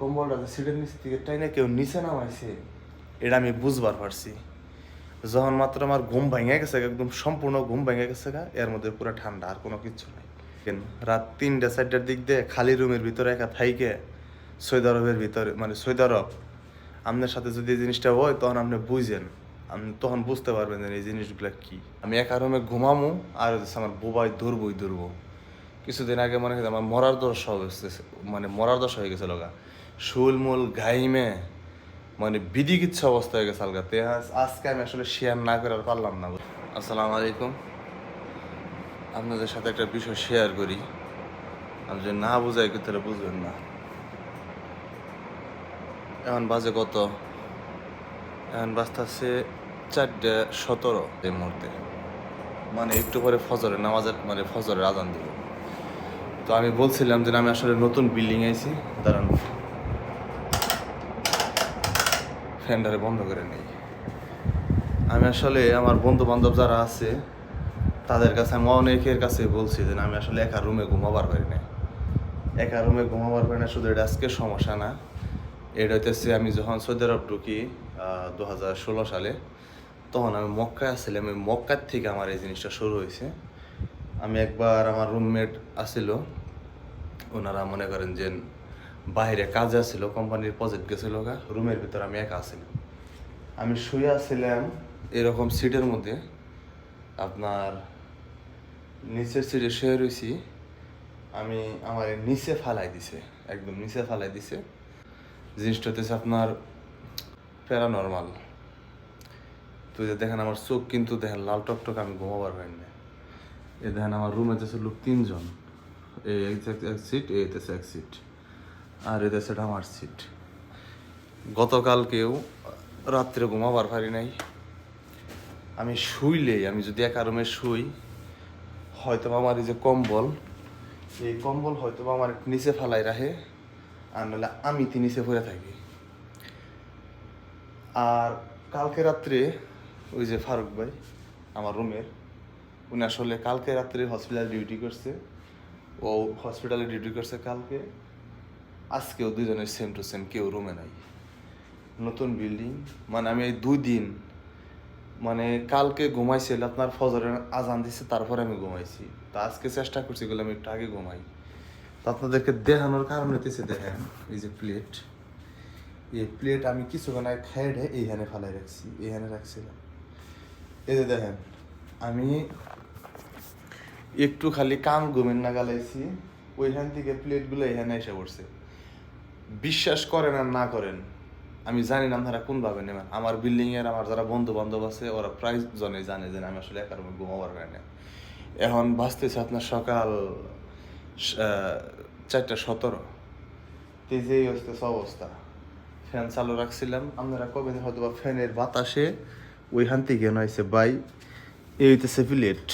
কম্বলটা সিটের নিচ থেকে টাইনে কেউ নিচে নামাইছে এটা আমি বুঝবার পারছি। যখন মাত্র আমার ঘুম ভেঙে গেছে, একদম সম্পূর্ণ ঘুম ভেঙে গেছে গা, এর মধ্যে পুরো ঠান্ডা, আর কোনো কিচ্ছু নাই। রাত তিনটা, চারটার দিক দিয়ে খালি রুমের ভিতরে একা থাইকে সৌদি আরবের ভিতরে মানে সৌদি আরব আপনার সাথে যদি এই জিনিসটা হয়, তখন আপনি বুঝেন। আপনি তখন বুঝতে পারবেন যে এই জিনিসগুলো কি। আমি একা রুমে ঘুমামো, আর আমার বোবাই ধরবই ধরবো কিছুদিন আগে মনে হয় আমার মরার দশা হয়েছে মানে মরার দশা হয়ে গেছিল গা শুলমুল ঘাইমে মানে বিধিকিচ্ছা অবস্থা হয়ে গেছে আলগাতে আজকে আমি আসলে শেয়ার না করে আর পারলাম না আসসালামু আলাইকুম। আপনাদের সাথে একটা বিষয় শেয়ার করি। আমি যদি না বুঝাই কি তাহলে বুঝবেন না। এখন বাজে কত? এখন বাজতেছে চারটে সতেরো এই মুহূর্তে। মানে একটু পরে ফজরের নামাজের মানে ফজরের আদান দিব। তো আমি বলছিলাম যে আমি আসলে নতুন বিল্ডিং আইছি। দাঁড়ান। ফ্যানটারে বন্ধ করে নেই। আমি আসলে আমার বন্ধু বান্ধব যারা আছে, তাদের কাছে আমি অনেকের কাছে বলছি যে আমি আসলে একা রুমে ঘুমাবার পারি না একা রুমে ঘুমাবার পারি না শুধু এটা আজকে সমস্যা না। এটা হইতেছে আমি যখন সৌদি আরব ঢুকি দু হাজার ষোলো সালে, তখন আমি মক্কায় আসছিলাম। ওই মক্কার থেকে আমার এই জিনিসটা শুরু হয়েছে। আমি একবার আমার রুমমেট আসিল। ওনারা মনে করেন যে বাইরে কাজে আসছিল কোম্পানির প্রজেক্ট গেছিল গা রুমের ভিতর আমি একা আসছিলাম আমি শুয়ে আসছিলাম এরকম সিটের মধ্যে, আপনার নিচের সিটে শুয়ে রয়েছি আমি আমার নিচে ফালাই দিছে, একদম নিচে ফালাই দিছে। জিনিসটা হতেছে আপনার প্যারানর্মাল। তো যে দেখেন আমার চোখ কিন্তু দেখেন লাল টকটক, আমি ঘুমাবার হয় না এ দেখেন আমার রুমে যেছে লোক তিনজন। এই এক সিট হইতেছে এক সিট আর এতে সেটা আমার সিট গতকালকেও রাত্রে ঘুমাবার পারি নাই। আমি শুইলেই, আমি যদি একা রুমে শুই হয়তো আমার এই যে কম্বল, এই কম্বল হয়তো আমার নিচে ফালাই রাখে, আর নাহলে আমি তি নিচে পড়ে থাকি। আর কালকে রাত্রে ওই যে ফারুক ভাই, আমার রুমের, উনি আসলে কালকে রাত্রে হসপিটালে ডিউটি করছে। ও হসপিটালে ডিউটি করছে কালকে। আজকেও দুজনের সেম টু সেম কেউ রুমে নাই। নতুন বিল্ডিং মানে আমি এই দুই দিন মানে কালকে ঘুমাইছিল আপনার ফজরের আজান দিছে, তারপরে আমি ঘুমাইছি। তা আজকে চেষ্টা করছি গেলে আমি একটু আগে ঘুমাই। তো আপনাদেরকে দেখানোর কারণ হতেছে দেখেন, এই যে প্লেট এই প্লেট আমি কিছুক্ষণ আগে খেয়ে ঢে এইখানে ফালাই রাখছি, এইখানে রাখছিলাম। এই যে দেখেন, আমি একটু খালি কাম ঘুমের না গালাইছি ওইখান থেকে প্লেটগুলো এখানে এসে পড়ছে। বিশ্বাস করেন আর না করেন, আমি জানি না আপনারা কোনভাবে নেবেন। আমার বিল্ডিং এর আমার যারা বন্ধু বান্ধব আছে, ওরা প্রায় জনে জানে যে আমি আসলে একার ঘুমাবার পারি না। এখন বাঁচতেছে আপনার সকাল চারটা সতেরো। তেজেই হচ্ছে অবস্থা। ফ্যান চালু রাখছিলাম। আপনারা কবে হয়তো বা ফ্যানের বাতাসে ওইখান থেকে নয়ছে বাই এই হইতেছে প্লেট।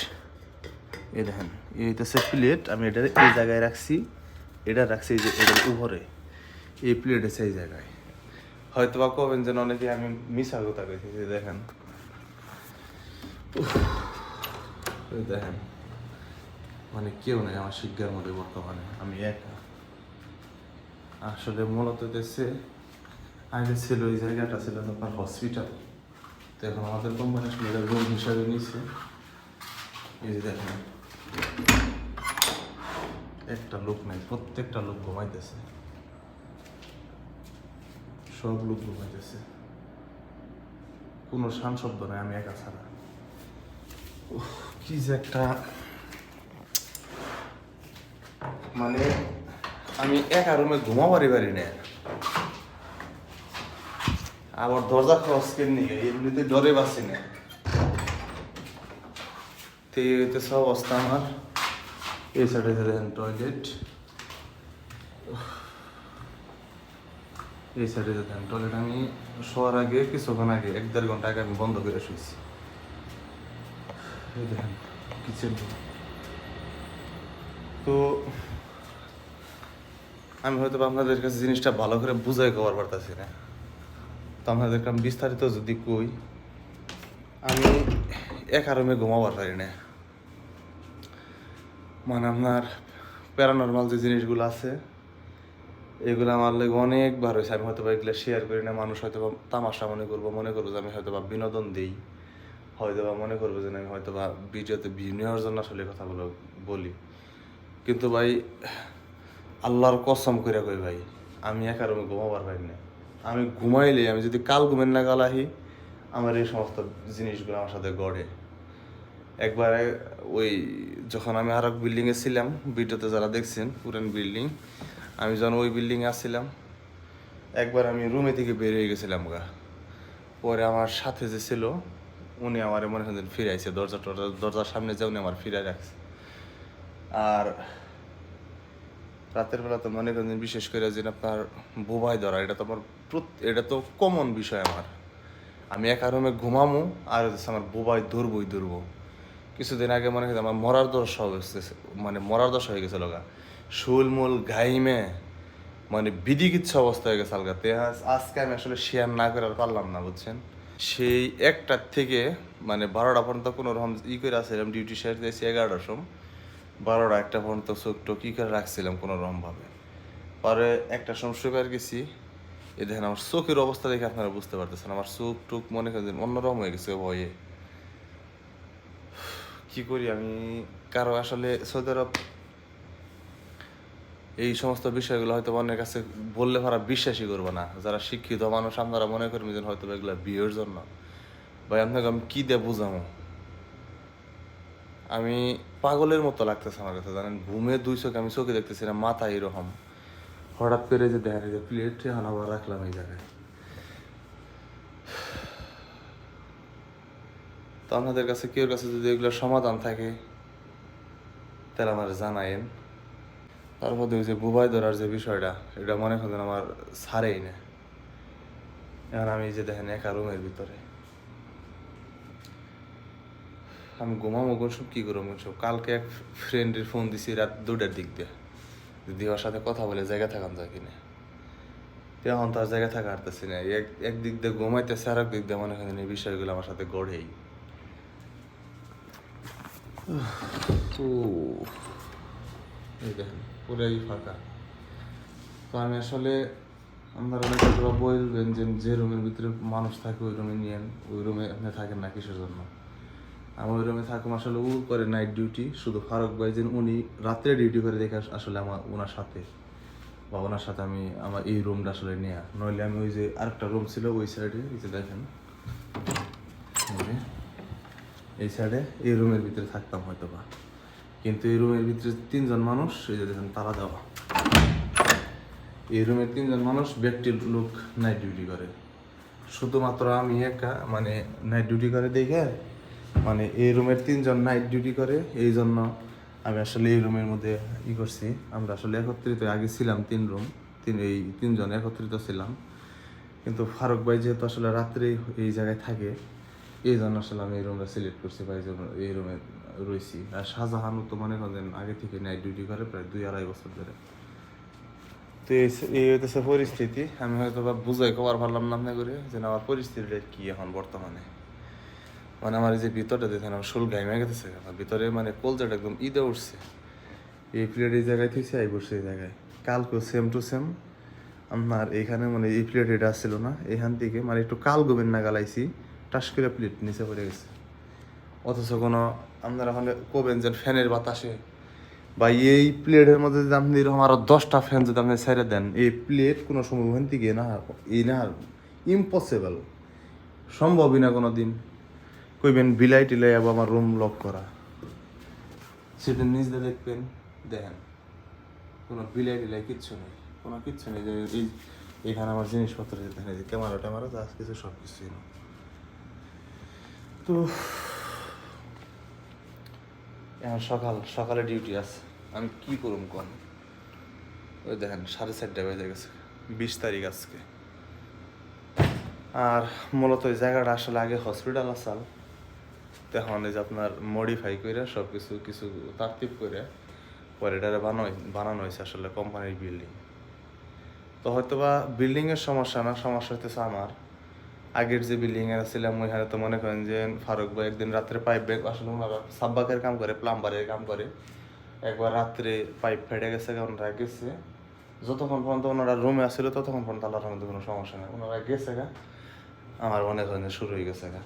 এই দেখেন এই হইতেছে প্লেট, আমি এটা এই জায়গায় রাখছি। এটা রাখছি যে এটার উপরে। এই প্লেট এই জায়গায়। হয়তো বা কবেন যেন অনেকে আমি মিশা কথা কইছি, যে দেখেন। দেখেন। মানে কেউ নেই আমার শিক্ষার মধ্যে বর্তমানে, আমি একা। আসলে মূলত দেশে আগে ছিল ওই জায়গাটা, ছিল আপনার হসপিটাল তো এখন আমাদের কোম্পানি আসলে রুম হিসাবে নিচ্ছে এই যে দেখেন। একটা লোক নাই, প্রত্যেকটা লোক ঘুমাইতেছে। সব লোক ঘুমাইতেছে কোনো শান শব্দ নাই, আমি একা ছাড়া। কি যে একটা মানে আমি একা রুমে ঘুমাবারই পারি না। আবার দরজা খরচ কেন এমনিতে ডরে বাসি না। তো হইতেছে অবস্থা আমার। এই সাইডে টয়লেট এই সাইডে দেখেন টয়লেট আমি শোয়ার আগে, কিছুক্ষণ আগে, এক দেড় ঘণ্টা আগে আমি বন্ধ করে শুয়েছি। এই দেখেন কিচেন তো আমি হয়তো আপনাদের কাছে জিনিসটা ভালো করে বুঝাই কবার পারতেছি না। তো আপনাদেরকে আমি বিস্তারিত যদি কই, আমি এক রুমে ঘুমাবার পারি না। মানে আপনার প্যারানর্মাল যে জিনিসগুলো আছে এগুলো আমার লাগে অনেকবার হয়েছে। আমি হয়তো বা এগুলো শেয়ার করি না, মানুষ হয়তো তামাশা মনে করব মনে করব যে আমি হয়তো বা বিনোদন দিই। হয়তো বা মনে করব যে আমি হয়তো বা ভিডিওতে নেওয়ার জন্য আসলে কথাগুলো বলি। কিন্তু ভাই, আল্লাহর কসম করে কই ভাই, আমি একা রুমে ঘুমাবার পারি না। আমি ঘুমাইলে, আমি যদি কাল ঘুমেন না গালাহি আমার এই সমস্ত জিনিসগুলো আমার সাথে গড়ে। একবারে ওই যখন আমি আর এক বিল্ডিংয়ে ছিলাম, ভিডিওতে যারা দেখছেন, পুরান বিল্ডিং আমি যখন ওই বিল্ডিংয়ে আসছিলাম, একবার আমি রুমে থেকে বের হয়ে গেছিলাম গা। পরে আমার সাথে যে ছিল, উনি আমার মনে করেন ফিরে আইছে দরজা টরজা, দরজার সামনে যে উনি আমার ফিরে রাখছে। আর রাতের বেলা তো মনে করেন বিশেষ করে যে আপনার বোবাই ধরা, এটা তো আমার এটা তো কমন বিষয় আমার। আমি একা রুমে ঘুমামো, আর আমার বোবাই ধরবই ধরবো। কিছুদিন আগে মনে করেন আমার মরার দশা হয়েছে মানে মরার দশা হয়ে গেছে লগা। শুলমুল ঘাইমে মানে বিধি বিধিকিচ্ছা অবস্থা হয়ে গেছে আলগাতে আজকে আমি আসলে শেয়ার না করে আর পারলাম না, বুঝছেন? সেই একটার থেকে মানে বারোটা পর্যন্ত কোনো রকম ই করে আসছিলাম, ডিউটি শেষ দিয়েছি এগারোটার সময়। বারোটা একটা পর্যন্ত চোখ টোক ই করে রাখছিলাম কোনো রকম ভাবে। পরে একটা সময় শুয়ে পার গেছি। এ দেখেন আমার চোখের অবস্থা দেখে আপনারা বুঝতে পারতেছেন, আমার চোখ টুক মনে করেন অন্যরকম হয়ে গেছে ভয়ে। কি করি আমি? কারও আসলে সৌদি আরব এই সমস্ত বিষয়গুলো হয়তো অনেক কাছে বললে ভাড়া বিশ্বাসই করব না। যারা শিক্ষিত মানুষ, আপনারা মনে করবেন যে হয়তো এগুলো বিয়ের জন্য। ভাই, আপনাকে আমি কি দিয়ে বুঝামো? আমি পাগলের মতো লাগতেছে আমার কাছে, জানেন? ঘুমে দুই চোখে আমি চোখে দেখতেছি না মাথা এরকম। হঠাৎ করে যে দেখা যায় প্লেট এখন রাখলাম এই জায়গায়। আপনাদের কাছে কেউ কাছে যদি এগুলোর সমাধান থাকে, তাহলে আমার জানায়েন। তারপর ওই যে বুবাই ধরার যে বিষয়টা, এটা মনে করেন আমার ছাড়েই না। এখন আমি যে দেখেন একা রুমের ভিতরে। আমি ঘুমামো কোন সব, কি করব সব? কালকে এক ফ্রেন্ডের ফোন দিছি রাত দুটার দিক দিয়ে। যদি ওর সাথে কথা বলে জায়গা থাকান যায় কিনা। এখন তো আর জায়গা থাকা হারতেছি না। এক একদিক দিয়ে ঘুমাইতেছে আর এক দিক দিয়ে মনে করেন এই বিষয়গুলো আমার সাথে গড়েই। ও এই দেখেন, পুরাই ফাঁকা। তো আমি আসলে আপনারা অনেকে বলবেন যে যে রুমের ভিতরে মানুষ থাকে, ওই রুমে নিয়েন ওই রুমে আপনি থাকেন না কিসের জন্য? আমি ওই রুমে থাকুন আসলে ও করে নাইট ডিউটি শুধু ফারুক ভাই যে উনি রাত্রে ডিউটি করে দেখে আসলে আমার ওনার সাথে। বা ওনার সাথে আমি আমার এই রুমটা আসলে নেয়া। নইলে আমি ওই যে আরেকটা রুম ছিল ওই সাইডে এই দেখেন। এই সাইডে এই রুমের ভিতরে থাকতাম হয়তো বা কিন্তু এই রুমের ভিতরে তিনজন মানুষ, এই যে দেখেন তারা দেওয়া। এই রুমের তিনজন মানুষ ব্যক্তির লোক নাইট ডিউটি করে। শুধুমাত্র আমি একা মানে নাইট ডিউটি করে দেখে মানে এই রুমের তিনজন নাইট ডিউটি করে, এই জন্য আমি আসলে এই রুমের মধ্যে ই করছি। আমরা আসলে একত্রিত, আগে ছিলাম তিন রুম তিন এই তিনজন একত্রিত ছিলাম। কিন্তু ফারুক ভাই যেহেতু আসলে রাত্রে এই জায়গায় থাকে এই জন্য আসলে আমি এই রুমটা সিলেক্ট করছি বা এই রুমে রয়েছি। আর শাহজাহানও তো মনে করেন আগে থেকে নাইট ডিউটি করে প্রায় দুই আড়াই বছর ধরে। তো এই- এই হইতেছে পরিস্থিতি। আমি হয়তো বা বুঝাই কবার পারলাম না আপনি করে, যে আমার পরিস্থিতিটা কি এখন বর্তমানে? মানে আমার যে ভিতরটা দেখেন, আমার শোল গাইমে গেছে ভিতরে মানে কলজাটা একদম ঈদে উঠছে। এই প্লেট এই জায়গায় থেকে আই বসছে এই জায়গায়। কালকেও সেম টু সেম আপনার এইখানে মানে এই প্লেট এটা আসছিল না, এখান থেকে মানে একটু কাল গোবেন না গালাইছি টাস করে প্লেট নিচে পড়ে গেছে। অথচ কোনো আপনারা ওখানে কবেন যে ফ্যানের বাতাসে। বা এই প্লেটের মধ্যে যদি আপনি এরকম আরও দশটা ফ্যান যদি আপনি ছেড়ে দেন, এই প্লেট কোনো সময় ওখান থেকে না এই না ইম্পসিবল সম্ভবই না কোনো দিন কইবেন বিলাই টিলাই আবার আমার রুম লক করা। সেটা নিজ দিয়ে দেখবেন, দেখেন। কোনো বিলাই টিলাই কিচ্ছু নেই। কোনো কিচ্ছু নেই যে এই এখানে আমার জিনিসপত্র যেতে নেই ক্যামেরা ট্যামেরা যা কিছু সব কিছুই না তো এখন সকাল, সকালে ডিউটি আছে। আমি কি করুম কোন? ওই দেখেন, সাড়ে চারটা বেজে গেছে, বিশ তারিখ আজকে। আর মূলত ওই জায়গাটা আসলে আগে হসপিটাল আসাল তখন এই যে আপনার মডিফাই করে সব কিছু কিছু তারতিব করে, পরে এটারে বানাই, বানানো হয়েছে আসলে কোম্পানির বিল্ডিং তো হয়তো বা বিল্ডিংয়ের সমস্যা না, সমস্যা হইতেছে আমার। আগের যে বিল্ডিং এ ছিলাম, ওইখানে তো মনে করেন যে ফারুক ভাই একদিন রাত্রে পাইপ ব্যাগ আসলে ওনারা সাব্বাকের কাম করে প্লাম্বারের কাম করে। একবার রাত্রে পাইপ ফেটে গেছে কারণ গেছে। যতক্ষণ পর্যন্ত ওনারা রুমে আসছিল ততক্ষণ পর্যন্ত আল্লাহর রহমতে কোনো সমস্যা নেই। ওনারা গেছে গা। আমার মনে করেন যে শুরু হয়ে গেছে গা।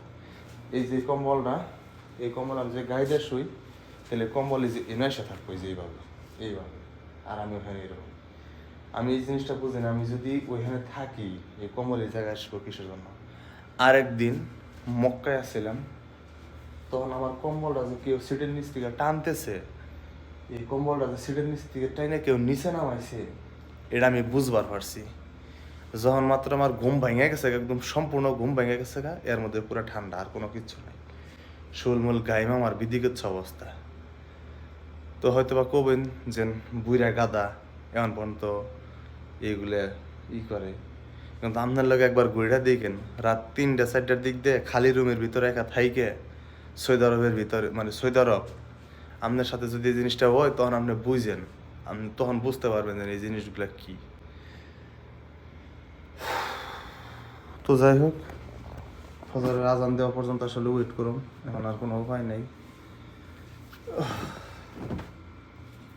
এই যে কম্বলটা, এই কম্বল আমি যে গাইডে শুই, তাহলে কম্বল এই যে এনে এসে থাকব যে এইভাবে এইভাবে। আর আমি ওখানে এরকম। আমি এই জিনিসটা বুঝি না, আমি যদি ওইখানে থাকি, এই কম্বল এই জায়গায় আসব কিসের জন্য? আরেকদিন মক্কায় আসছিলাম। তখন আমার কম্বলটা যে কেউ সিটের নিচ থেকে টানতেছে, এই কম্বলটা যে সিটের নিচ থেকে টাইনে কেউ নিচে নামাইছে, এটা আমি বুঝবার পারছি। যখন মাত্র আমার ঘুম ভেঙে গেছে, একদম সম্পূর্ণ ঘুম ভেঙে গেছে গা, এর মধ্যে পুরো ঠান্ডা, আর কোনো কিচ্ছু নাই। শুলমুল গাইমা আমার বিদিগচ্ছ অবস্থা। তো হয়তো বা কবেন যে বুইরা গাদা এমন পর্যন্ত এইগুলা ই করে। কিন্তু আপনার লোক একবার ঘুরিটা দেখেন রাত তিনটা, চারটার দিক দিয়ে খালি রুমের ভিতরে একা থাইকে সৌদি আরবের ভিতরে মানে সৌদি আরব আপনার সাথে যদি এই জিনিসটা হয়, তখন আপনি বুঝেন। আপনি তখন বুঝতে পারবেন যে এই জিনিসগুলো কি। তো যাই হোক, ফজরের আজান দেওয়া পর্যন্ত আসলে ওয়েট করুন। এখন আর কোনো উপায় নেই।